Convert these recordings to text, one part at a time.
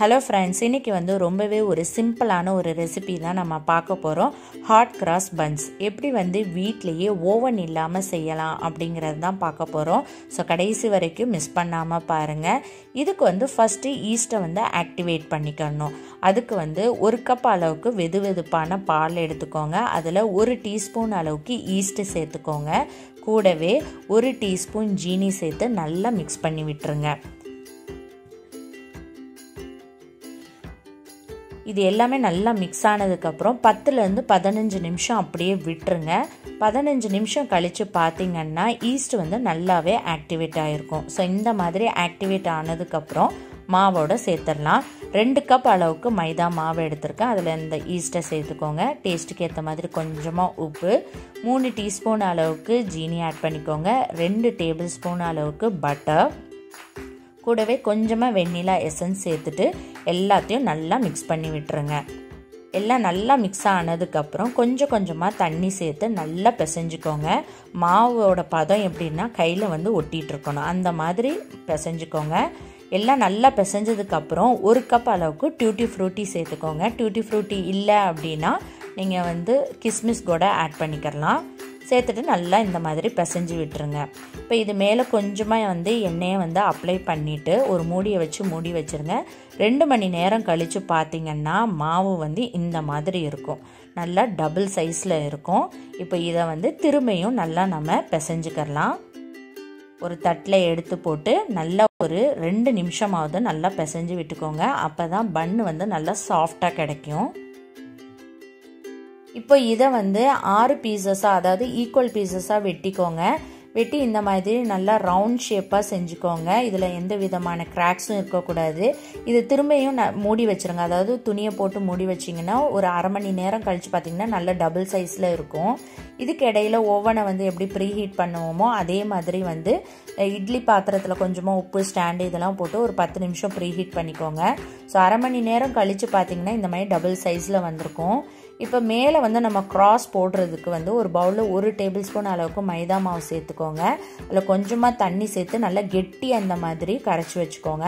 Hello friends இன்றைக்கி வந்து ரொம்பவே ஒரு சிம்பிளான ஒரு ரெசிபி தான் நம்ம பார்க்க போகிறோம் ஹாட் கிராஸ் பன்ஸ் எப்படி வந்து வீட்லேயே ஓவன் இல்லாமல் செய்யலாம் அப்படிங்கிறது தான் பார்க்க போகிறோம் ஸோ கடைசி வரைக்கும் மிஸ் பண்ணாமல் பாருங்கள் இதுக்கு வந்து ஃபஸ்ட்டு ஈஸ்ட்டை வந்து ஆக்டிவேட் பண்ணிக்கணும். அதுக்கு வந்து ஒரு கப் அளவுக்கு வெது வெதுப்பான பால் எடுத்துக்கோங்க. அதில் ஒரு டீஸ்பூன் அளவுக்கு ஈஸ்ட்டு சேர்த்துக்கோங்க. கூடவே ஒரு டீஸ்பூன் ஜீனி சேர்த்து நல்லா மிக்ஸ் பண்ணி விட்டுருங்க. இது எல்லாமே நல்லா மிக்ஸ் ஆனதுக்கப்புறம் பத்துலேருந்து பதினஞ்சு நிமிஷம் அப்படியே விட்டுருங்க. பதினஞ்சு நிமிஷம் கழித்து பார்த்தீங்கன்னா ஈஸ்ட் வந்து நல்லாவே ஆக்டிவேட் ஆகிருக்கும் ஸோ இந்த மாதிரி ஆக்டிவேட் ஆனதுக்கப்புறம் மாவோட சேர்த்துடலாம். ரெண்டு கப் அளவுக்கு மைதா மாவு எடுத்திருக்கேன். அதில் இந்த ஈஸ்ட்டை சேர்த்துக்கோங்க. டேஸ்ட்டுக்கு ஏற்ற மாதிரி கொஞ்சமாக உப்பு. மூணு டீஸ்பூன் அளவுக்கு ஜீனி ஆட் பண்ணிக்கோங்க. ரெண்டு டேபிள் ஸ்பூன் அளவுக்கு பட்டர் கூடவே கொஞ்சமாக வெண்ணிலா எசன்ஸ் சேர்த்துட்டு எல்லாத்தையும் நல்லா மிக்ஸ் பண்ணி விட்டுருங்க. எல்லாம் நல்லா மிக்ஸ் ஆனதுக்கப்புறம் கொஞ்சம் கொஞ்சமாக தண்ணி சேர்த்து நல்லா பிசைஞ்சுக்கோங்க. மாவோட பதம் எப்படின்னா கையில் வந்து ஒட்டிகிட்ருக்கணும் அந்த மாதிரி பிசைஞ்சுக்கோங்க. எல்லாம் நல்லா பிசைஞ்சதுக்கப்புறம் ஒரு கப் அளவுக்கு டியூட்டி ஃப்ரூட்டி சேர்த்துக்கோங்க. டியூட்டி ஃப்ரூட்டி இல்லை அப்படின்னா நீங்கள் வந்து கிஸ்மிஸ் கூட ஆட் பண்ணிக்கிறலாம் சேர்த்துட்டு நல்லா இந்த மாதிரி பிசைஞ்சு விட்டுருங்க. இப்போ இது மேலே கொஞ்சமாக வந்து எண்ணெயை வந்து அப்ளை பண்ணிவிட்டு ஒரு மூடியை வச்சு மூடி வச்சுருங்க. ரெண்டு மணி நேரம் கழித்து பார்த்திங்கன்னா மாவு வந்து இந்த மாதிரி இருக்கும். நல்லா டபுள் சைஸில் இருக்கும். இப்போ இதை வந்து திரும்பியும் நல்லா நம்ம பிசைஞ்சுக்கலாம் ஒரு தட்டில் எடுத்து போட்டு நல்லா ஒரு ரெண்டு நிமிஷமாவது நல்லா பிசைஞ்சு விட்டுக்கோங்க. அப்போ தான் பன்னு வந்து நல்லா சாஃப்டாக கிடைக்கும். இப்போ இதை வந்து ஆறு பீசஸாக அதாவது ஈக்குவல் பீசஸாக வெட்டிக்கோங்க. வெட்டி இந்த மாதிரி நல்லா ரவுண்ட் ஷேப்பாக செஞ்சுக்கோங்க. இதில் எந்த விதமான கிராக்ஸும் இருக்கக்கூடாது. இது திரும்பியும் ந மூடி வச்சுருங்க. அதாவது துணியை போட்டு மூடி வச்சிங்கன்னா ஒரு அரை மணி நேரம் கழித்து பார்த்திங்கன்னா நல்ல டபுள் சைஸில் இருக்கும். இதுக்கு இடையில ஓவனை வந்து எப்படி ப்ரீ ஹீட் பண்ணுவோமோ அதே மாதிரி வந்து இட்லி பாத்திரத்தில் கொஞ்சமாக உப்பு ஸ்டாண்டு இதெல்லாம் போட்டு ஒரு பத்து நிமிஷம் ப்ரீ ஹீட் பண்ணிக்கோங்க. ஸோ அரை மணி நேரம் கழித்து பார்த்திங்கன்னா இந்த மாதிரி டபுள் சைஸில் வந்திருக்கும். இப்போ மேலே வந்து நம்ம க்ராஸ் போடுறதுக்கு வந்து ஒரு பவுலில் ஒரு டேபிள் ஸ்பூன் அளவுக்கு மைதா மாவு சேர்த்துக்கோங்க. அதில் கொஞ்சமாக தண்ணி சேர்த்து நல்லா கெட்டி அந்த மாதிரி கரைச்சி வச்சுக்கோங்க.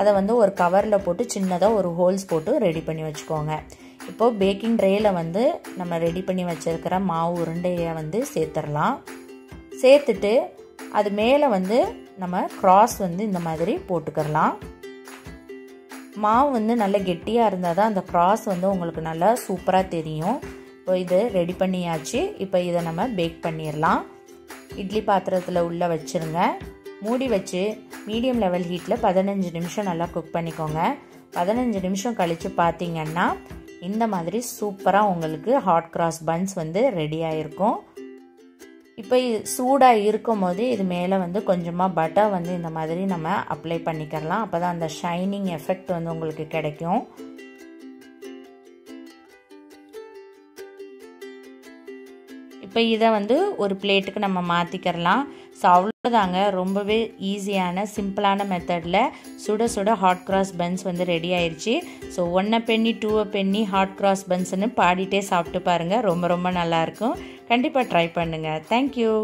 அதை வந்து ஒரு கவரில் போட்டு சின்னதாக ஒரு ஹோல்ஸ் போட்டு ரெடி பண்ணி வச்சுக்கோங்க. இப்போது பேக்கிங் ட்ரேயில் வந்து நம்ம ரெடி பண்ணி வச்சுருக்கிற மாவு உருண்டையை வந்து சேர்த்துடலாம். சேர்த்துட்டு அது மேலே வந்து நம்ம க்ராஸ் வந்து இந்த மாதிரி போட்டுக்கிறலாம் மாவு வந்து நல்லா கெட்டியாக இருந்தால் தான் அந்த க்ராஸ் வந்து உங்களுக்கு நல்லா சூப்பராக தெரியும். இப்போ இது ரெடி பண்ணியாச்சு. இப்போ இதை நம்ம பேக் பண்ணிடலாம் இட்லி பாத்திரத்தில் உள்ளே வச்சுருங்க. மூடி வச்சு மீடியம் லெவல் ஹீட்டில் பதினஞ்சு நிமிஷம் நல்லா குக் பண்ணிக்கோங்க. பதினஞ்சு நிமிஷம் கழித்து பார்த்தீங்கன்னா இந்த மாதிரி சூப்பராக உங்களுக்கு ஹாட் கிராஸ் பன்ஸ் வந்து ரெடி ஆகிருக்கும் இப்போ சூடாக இருக்கும் போது இது மேலே வந்து கொஞ்சமாக பட்டர் வந்து இந்த மாதிரி நம்ம அப்ளை பண்ணிக்கலாம் அப்போ தான் அந்த ஷைனிங் எஃபெக்ட் வந்து உங்களுக்கு கிடைக்கும். இப்போ இதை வந்து ஒரு பிளேட்டுக்கு நம்ம மாற்றிக்கிறலாம் ஸோ அவ்வளோதாங்க ரொம்பவே ஈஸியான சிம்பிளான மெத்தடில் சுட சுட ஹாட் கிராஸ் பன்ஸ் வந்து ரெடி ஆயிடுச்சு ஸோ ஒன்றை பெண்ணி டூவை பெண்ணி ஹாட் கிராஸ் பன்ஸ்னு பாடிட்டே சாப்பிட்டு பாருங்கள் ரொம்ப ரொம்ப நல்லாயிருக்கும் கண்டிப்பாக ட்ரை பண்ணுங்கள் தேங்க்யூ